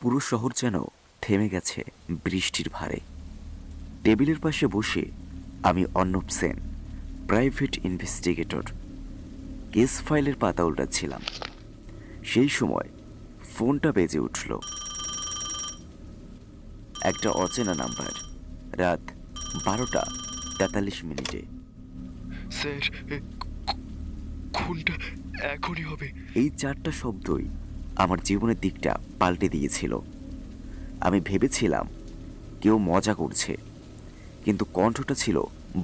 পুরো শহর যেন থেমে গেছে বৃষ্টির ভারে। টেবিলের পাশে বসে আমি Arnab Sen private investigator. Case ফাইলের পাতা উল্টাচ্ছিলাম সেই সময় ফোনটা বেজে উঠল। একটা অচেনা নাম্বার রাত বারোটা তেতাল্লিশ মিনিটে। স্যার খুনটা এখনই হবে। এই চারটা শব্দই আমার জীবনের দিকটা পাল্টে দিয়েছিল। আমি ভেবেছিলাম কেউ মজা করছে, কিন্তু কণ্ঠটা ছিল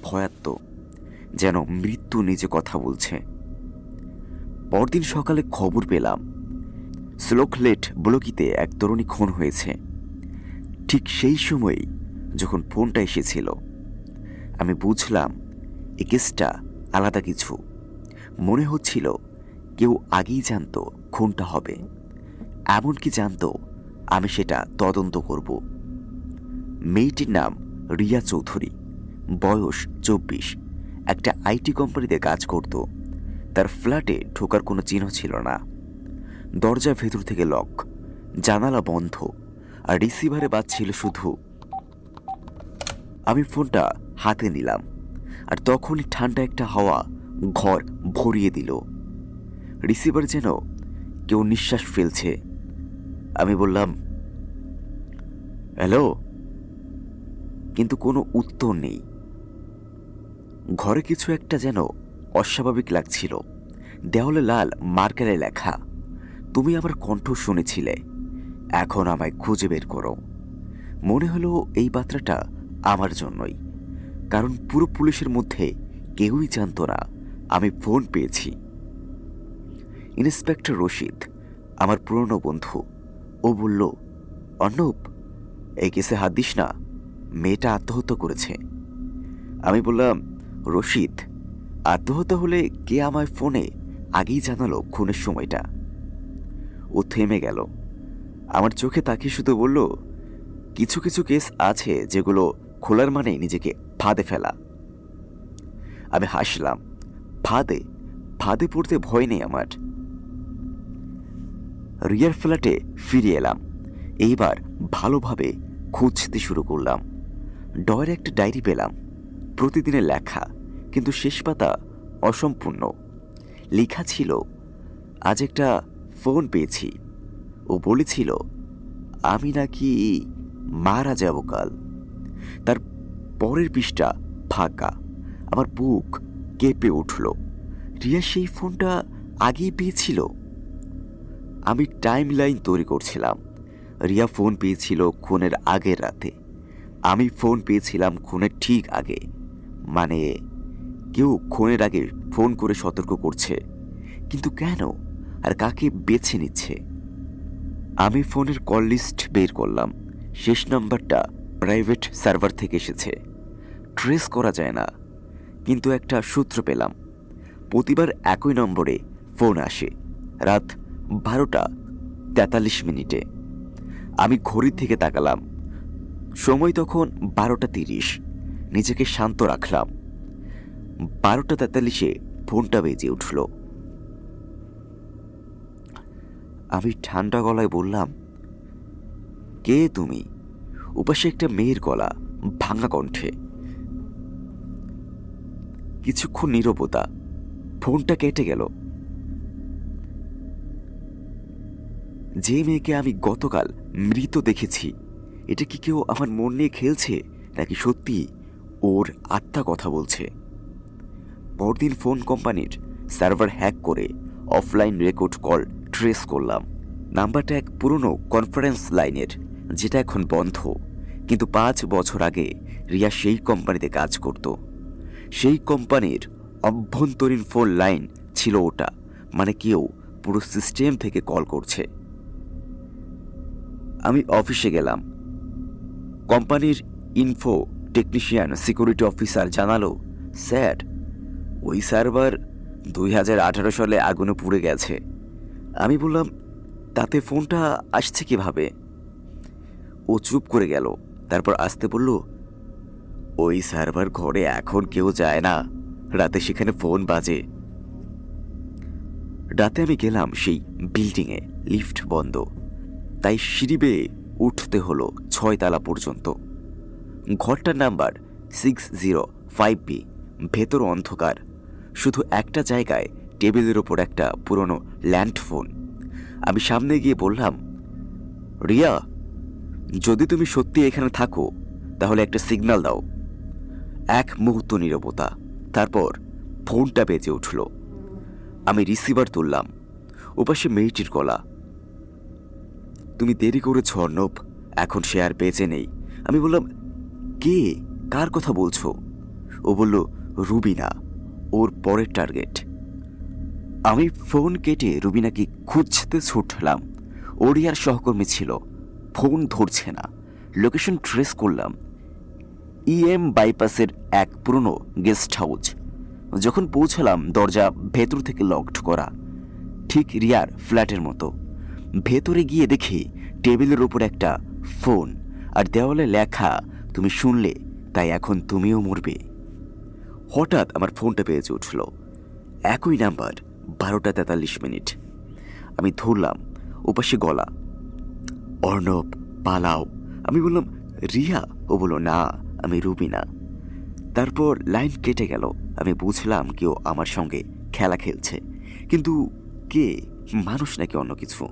ভয়াত্মক যেন মৃত্যু নিজে কথা বলছে। পরদিন সকালে খবর পেলাম স্লোকলেট ব্লকিতে এক তরুণী খুন হয়েছে। ঠিক সেই সময়ই যখন ফোনটা এসেছিল, আমি বুঝলাম এ কেসটা আলাদা কিছু। মনে হচ্ছিল কেউ আগেই জানতো খুনটা হবে। এমনকি জানতো, আমি সেটা তদন্ত করব। মেয়েটির নাম রিয়া চৌধুরী, বয়স চব্বিশ। একটা আইটি কোম্পানিতে কাজ করত। তার ফ্ল্যাটে ঢোকার কোনো চিহ্ন ছিল না। দরজা ভেতর থেকে লক, জানালা বন্ধ, আর রিসিভারে বাজছিল শুধু, আমি ফোনটা হাতে নিলাম। আর তখনই ঠান্ডা একটা হাওয়া ঘর ভরিয়ে দিল। রিসিভার যেন কেউ নিঃশ্বাস ফেলছে। আমি বললাম, হ্যালো? কিন্তু কোনো উত্তর নেই। ঘরে কিছু একটা যেন অস্বাভাবিক লাগছিল। দেওয়ালে লাল মার্কারে লেখা, তুমি আমার কণ্ঠ শুনেছিলে, এখন আমায় খুঁজে বের করো। মনে হলো এই বার্তাটা আমার জন্যই, কারণ পুরো পুলিশের মধ্যে কেউই জানতো না, আমি ফোন পেয়েছি। ইন্সপেক্টর রশিদ, আমার পুরনো বন্ধু। ও বলল, অর্ণব, এই কেসে হাত দিস না। মেয়েটা আত্মহত্যা করেছে। আমি বললাম, রশিদ, আত্মহত্যা হলে কে আমায় ফোনে আগেই জানালো খুনের সময়টা? ও থেমে গেল। আমার চোখে তাকিয়ে শুধু বলল, কিছু কিছু কেস আছে যেগুলো খোলার মানে নিজেকে ফাঁদে ফেলা। আমি হাসলাম, ফাঁদে? ফাঁদে পড়তে ভয় নেই আমার। রিয়ার ফ্ল্যাটে ফিরে এলাম। এইবার ভালোভাবে খুঁজতে শুরু করলাম। ডয়ের একটা ডায়েরি পেলাম। প্রতিদিনের লেখা, কিন্তু শেষ পাতা অসম্পূর্ণ। লেখা ছিল, আজ একটা ফোন পেয়েছি। ও বলেছিল, আমি নাকি মারা যাব কাল। তার পরের পৃষ্ঠা ফাঁকা আমার বুক কেঁপে উঠল। রিয়া সেই ফোনটা আগেই পেয়েছিল। আমি টাইম লাইন তৈরি করছিলাম। রিয়া ফোন পেয়েছিল খুনের আগের রাতে। আমি ফোন পেয়েছিলাম খুনের ঠিক আগে। মানে কেউ খুনের আগে ফোন করে সতর্ক করছে। কিন্তু কেন? আর কাকে বেছে নিচ্ছে? আমি ফোনের কল লিস্ট বের করলাম। শেষ নাম্বারটা প্রাইভেট সার্ভার থেকে এসেছে। ট্রেস করা যায় না। কিন্তু একটা সূত্র পেলাম। প্রতিবার একই নম্বরে ফোন আসে। রাত বারোটা তেতাল্লিশ মিনিটে। আমি ঘড়ির থেকে তাকালাম। সময় তখন বারোটা তিরিশ। নিজেকে শান্ত রাখলাম। বারোটা তেতাল্লিশে ফোনটা বেজে উঠল। আমি ঠান্ডা গলায় বললাম, কে তুমি? উপাসে একটা মেয়ের গলা ভাঙা কণ্ঠে। কিছুক্ষণ নীরবতা। ফোনটা কেটে গেল। যে মেয়েকে আমি গতকাল মৃত দেখেছি, এটা কি কেউ আমার মন নিয়ে খেলছে, নাকি সত্যি ওর আত্মা কথা বলছে? পরদিন ফোন কোম্পানির সার্ভার হ্যাক করে অফলাইন রেকর্ড কল ট্রেস করলাম। নাম্বারটা এক পুরনো কনফারেন্স লাইনের, যেটা এখন বন্ধ। কিন্তু পাঁচ বছর আগে রিয়া সেই কোম্পানিতে কাজ করত। সেই কোম্পানির অভ্যন্তরীণ ফোন লাইন ছিল ওটা মানে কেউ পুরো সিস্টেম থেকে কল করছে। আমি অফিসে গেলাম। কোম্পানির ইনফো টেকনিশিয়ান সিকিউরিটি অফিসার জানালো, স্যার, ওই সার্ভার দুই হাজার আঠারো সালে আগুনে পুড়ে গেছে। আমি বললাম, তাতে ফোনটা আসছে কীভাবে? ও চুপ করে গেল, তারপর আসতে বলল, ওই সার্ভার ঘরে এখন কেউ যায় না, রাতে সেখানে ফোন বাজে। রাতে আমি গেলাম সেই বিল্ডিংয়ে লিফট বন্ধ। তাই সিঁড়ি বেয়ে উঠতে হলো ছয়তলা পর্যন্ত। ঘরটার number six zero five B, ভেতর অন্ধকার। শুধু একটা জায়গায় টেবিলের ওপর একটা পুরনো ল্যান্ড ফোন। আমি সামনে গিয়ে বললাম, রিয়া, যদি তুমি সত্যি এখানে থাকো, তাহলে একটা সিগন্যাল দাও। এক মুহূর্ত নীরবতা, তারপর ফোনটা বেজে উঠল। আমি রিসিভার তুললাম। ওপাশে মেয়েটির গলা তুমি দেরি করেছ অর্ণব এখন সে আর বেঁচে নেই। আমি বললাম, কে? কার কথা বলছো? ও বলল, রুবিনা, ওর পরের টার্গেট। আমি ফোন কেটে রুবিনাকে খুঁজতে ছুটলাম। ওরিয়ার সহকর্মী ছিল। ফোন ধরছে না। লোকেশন ট্রেস করলাম। ইএম বাইপাসের এক পুরনো গেস্ট হাউস। যখন পৌঁছলাম, দরজা ভেতর থেকে লকড করা। ঠিক রিয়ার ফ্ল্যাটের মতো। ভেতরে গিয়ে দেখি টেবিলের ওপর একটা ফোন আর দেওয়ালে লেখা, তুমি শুনলে, তাই এখন তুমিও মরবে। হঠাৎ আমার ফোনটা পেয়েছে উঠল। একই নাম্বার, বারোটা তেতাল্লিশ মিনিট। আমি ধরলাম, ওপাশে গলা, অর্ণব, পালাও। আমি বললাম, রিয়া? ও বলল, না, আমি রুবিনা তারপর লাইন কেটে গেল। আমি বুঝলাম কেউ আমার সঙ্গে খেলা খেলছে। কিন্তু কে? মানুষ নাকি অন্য কিছু?